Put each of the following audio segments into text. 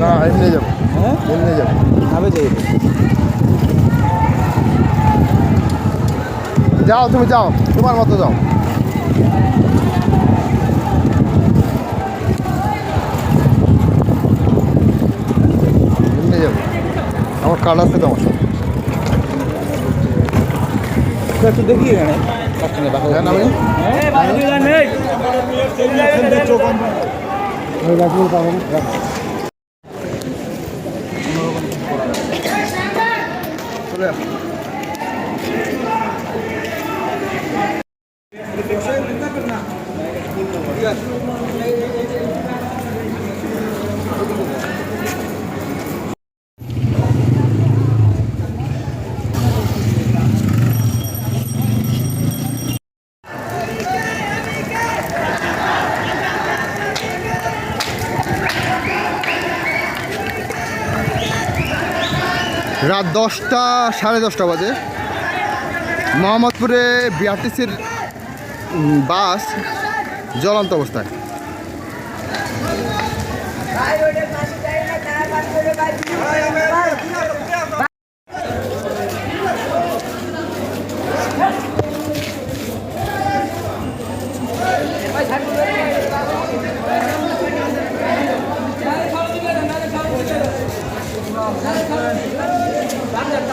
না এমনি যাব। হ্যাঁ? এমনি যাব। নামে যাই যাও তুমি যাও তোমার মতো যাও। এমনি যাব। আমার কার্ড আছে তোমার। দেখি এখানে। কাস্টমার দেখা রাত দশটা সাড়ে দশটা বাজে। মোহাম্মদপুরে বিআরটিসির বাস জ্বলন্ত অবস্থায়। ওটা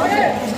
Yes.